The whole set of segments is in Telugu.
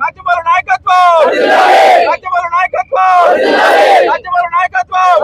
రాజ్యపాల నాయకత్వం! రాజ్యపాల నాయకత్వం! రాజ్యపాల నాయకత్వం!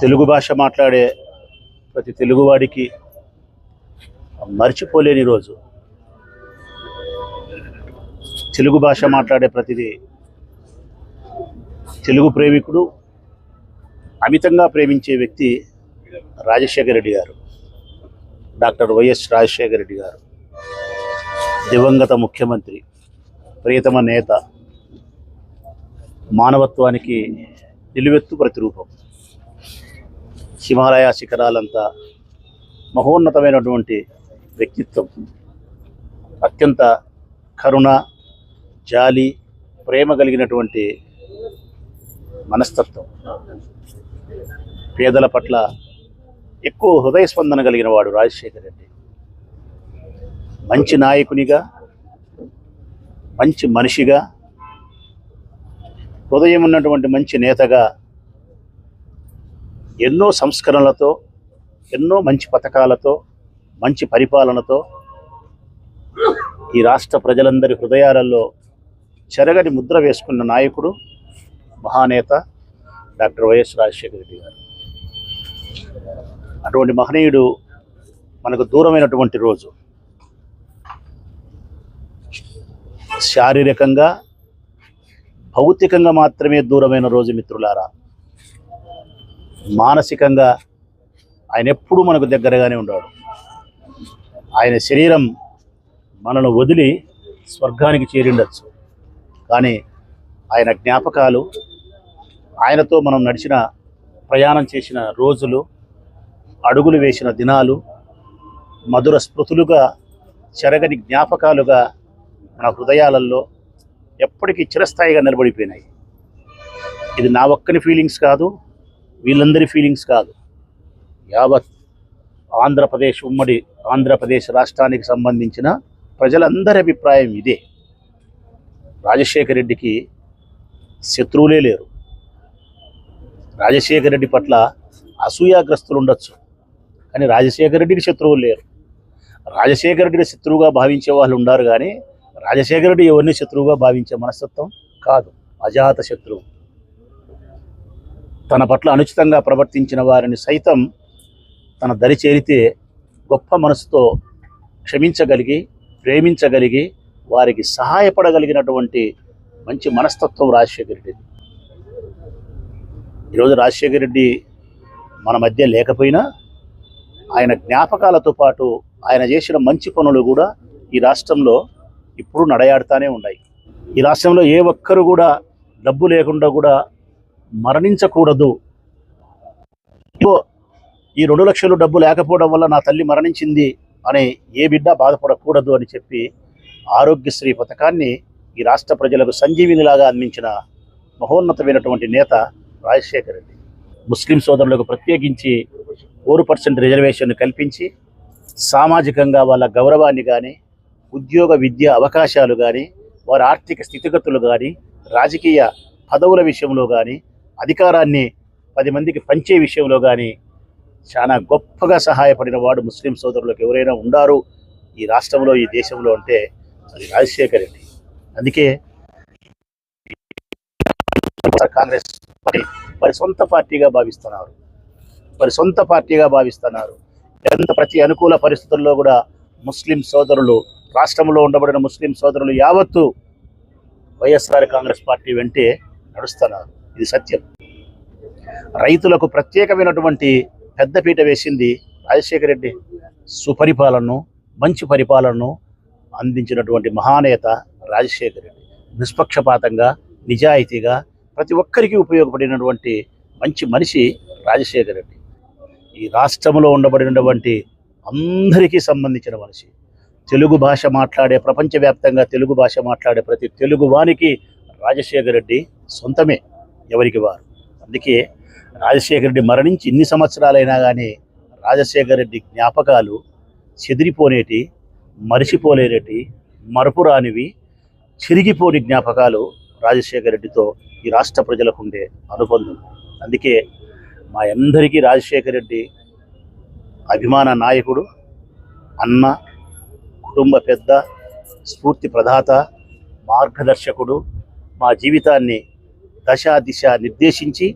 తెలుగు భాష మాట్లాడే ప్రతి తెలుగువాడికి మర్చిపోలేని రోజు. తెలుగు భాష మాట్లాడే ప్రతిదీ తెలుగు ప్రేమికుడు అమితంగా ప్రేమించే వ్యక్తి రాజశేఖర రెడ్డి గారు డాక్టర్ వైఎస్ రాజశేఖర రెడ్డి గారు. దివంగత ముఖ్యమంత్రి ప్రియతమ నేత మానవత్వానికి నిలువెత్తు ప్రతిరూపం. హిమాలయ శిఖరాలంతా మహోన్నతమైనటువంటి వ్యక్తిత్వం. అత్యంత కరుణ జాలి ప్రేమ కలిగినటువంటి మనస్తత్వం. పేదల పట్ల ఎక్కువ హృదయ స్పందన కలిగిన వాడు రాజశేఖర్ రెడ్డి. మంచి నాయకునిగా మంచి మనిషిగా హృదయం ఉన్నటువంటి మంచి నేతగా ఎన్నో సంస్కరణలతో ఎన్నో మంచి పథకాలతో మంచి పరిపాలనతో ఈ రాష్ట్ర ప్రజలందరి హృదయాలలో చెరగని ముద్ర వేసుకున్న నాయకుడు మహానేత డాక్టర్ వైఎస్ రాజశేఖర రెడ్డి గారు. అటువంటి మహనీయుడు మనకు దూరమైనటువంటి రోజు. శారీరకంగా భౌతికంగా మాత్రమే దూరమైన రోజు మిత్రులారా. మానసికంగా ఆయన ఎప్పుడూ మనకు దగ్గరగానే ఉన్నాడు ఆయన శరీరం మనను వదిలి స్వర్గానికి చేరిండొచ్చు. కానీ ఆయన జ్ఞాపకాలు ఆయనతో మనం నడిచిన ప్రయాణం చేసిన రోజులు అడుగులు వేసిన దినాలు మధుర స్మృతులుగా చెరగని జ్ఞాపకాలుగా మన హృదయాలలో ఎప్పటికీ చిరస్థాయిగా నిలబడిపోయినాయి. ఇది నా ఒక్కని ఫీలింగ్స్ కాదు వీళ్ళందరి ఫీలింగ్స్ కాదు. యావత్ ఆంధ్రప్రదేశ్ ఉమ్మడి ఆంధ్రప్రదేశ్ రాష్ట్రానికి సంబంధించిన ప్రజలందరి అభిప్రాయం ఇదే. రాజశేఖర రెడ్డికి శత్రువులే లేరు. రాజశేఖర రెడ్డి పట్ల అసూయాగ్రస్తులు ఉండొచ్చు కానీ రాజశేఖర రెడ్డికి శత్రువులు లేరు. రాజశేఖర రెడ్డిని శత్రువుగా భావించే వాళ్ళు ఉండారు కానీ రాజశేఖర రెడ్డి ఎవరిని శత్రువుగా భావించే మనస్తత్వం కాదు. అజాత శత్రువు. తన పట్ల అనుచితంగా ప్రవర్తించిన వారిని సైతం తన దరి చేరితే గొప్ప మనసుతో క్షమించగలిగి ప్రేమించగలిగి వారికి సహాయపడగలిగినటువంటి మంచి మనస్తత్వం రాజశేఖర రెడ్డి. ఈరోజు రాజశేఖర రెడ్డి మన మధ్య లేకపోయినా ఆయన జ్ఞాపకాలతో పాటు ఆయన చేసిన మంచి పనులు కూడా ఈ రాష్ట్రంలో ఇప్పుడు నడయాడుతూనే ఉన్నాయి. ఈ రాష్ట్రంలో ఏ ఒక్కరు కూడా డబ్బు లేకుండా కూడా మరణించకూడదు. ఈ రెండు లక్షలు డబ్బు లేకపోవడం వల్ల నా తల్లి మరణించింది అని ఏ బిడ్డ బాధపడకూడదు అని చెప్పి ఆరోగ్యశ్రీ పథకాన్ని ఈ రాష్ట్ర ప్రజలకు సంజీవినిలాగా అందించిన మహోన్నతమైనటువంటి నేత రాజశేఖర రెడ్డి. ముస్లిం సోదరులకు ప్రత్యేకించి ఫోర్ పర్సెంట్ రిజర్వేషన్ కల్పించి సామాజికంగా వాళ్ళ గౌరవాన్ని కానీ ఉద్యోగ విద్య అవకాశాలు కానీ వారి ఆర్థిక స్థితిగతులు కానీ రాజకీయ పదవుల విషయంలో కానీ అధికారాన్ని పది మందికి పంచే విషయంలో కానీ చాలా గొప్పగా సహాయపడిన వాడు ముస్లిం సోదరులకు ఎవరైనా ఉండారు ఈ రాష్ట్రంలో ఈ దేశంలో అంటే అది రాజశేఖర్ రెడ్డి. అందుకే కాంగ్రెస్ పార్టీ వారి సొంత పార్టీగా భావిస్తున్నారు. వారి సొంత పార్టీగా భావిస్తున్నారు. ఎంత ప్రతి అనుకూల పరిస్థితుల్లో కూడా ముస్లిం సోదరులు రాష్ట్రంలో ఉండబడిన ముస్లిం సోదరులు యావత్తు వైఎస్ఆర్ కాంగ్రెస్ పార్టీ వెంటే నడుస్తున్నారు. ఇది సత్యం. రైతులకు ప్రత్యేకమైనటువంటి పెద్దపీట వేసింది రాజశేఖర రెడ్డి. సుపరిపాలనను మంచి పరిపాలనను అందించినటువంటి మహానేత రాజశేఖర్ రెడ్డి. నిష్పక్షపాతంగా నిజాయితీగా ప్రతి ఒక్కరికి ఉపయోగపడినటువంటి మంచి మనిషి రాజశేఖర్ రెడ్డి. ఈ రాష్ట్రంలో ఉండబడినటువంటి అందరికీ సంబంధించిన మనిషి. తెలుగు భాష మాట్లాడే ప్రపంచవ్యాప్తంగా తెలుగు భాష మాట్లాడే ప్రతి తెలుగు వానికి రాజశేఖర రెడ్డి సొంతమే ఎవరికి వారు. అందుకే రాజశేఖర రెడ్డి మరణించి ఇన్ని సంవత్సరాలైనా కానీ రాజశేఖర రెడ్డి జ్ఞాపకాలు చెదిరిపోనేటి మరిచిపోలేనటి మరపురానివి చిరిగిపోని జ్ఞాపకాలు రాజశేఖర రెడ్డితో ఈ రాష్ట్ర ప్రజలకు ఉండే అనుబంధం. అందుకే మా అందరికీ రాజశేఖర రెడ్డి అభిమాన నాయకుడు అన్న కుటుంబ పెద్ద స్ఫూర్తి ప్రదాత మార్గదర్శకుడు మా జీవితాన్ని దశ దిశ నిర్దేశించి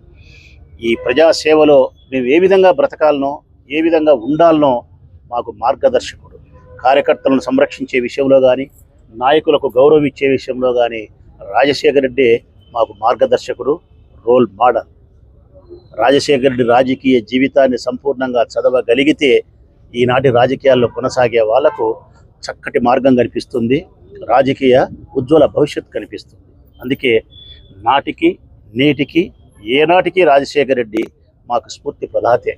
ఈ ప్రజాసేవలో మేము ఏ విధంగా బ్రతకాలనో ఏ విధంగా ఉండాలనో మాకు మార్గదర్శకుడు. కార్యకర్తలను సంరక్షించే విషయంలో కానీ నాయకులకు గౌరవం ఇచ్చే విషయంలో కానీ రాజశేఖర రెడ్డి మాకు మార్గదర్శకుడు రోల్ మోడల్. రాజశేఖర రెడ్డి రాజకీయ జీవితాన్ని సంపూర్ణంగా చదవగలిగితే ఈనాటి రాజకీయాల్లో కొనసాగే వాళ్ళకు చక్కటి మార్గం కనిపిస్తుంది రాజకీయ ఉజ్వల భవిష్యత్తు కనిపిస్తుంది. అందుకే నాటికి నేటికి ఏనాటికి రాజశేఖర రెడ్డి మాకు స్ఫూర్తి ప్రదాతే.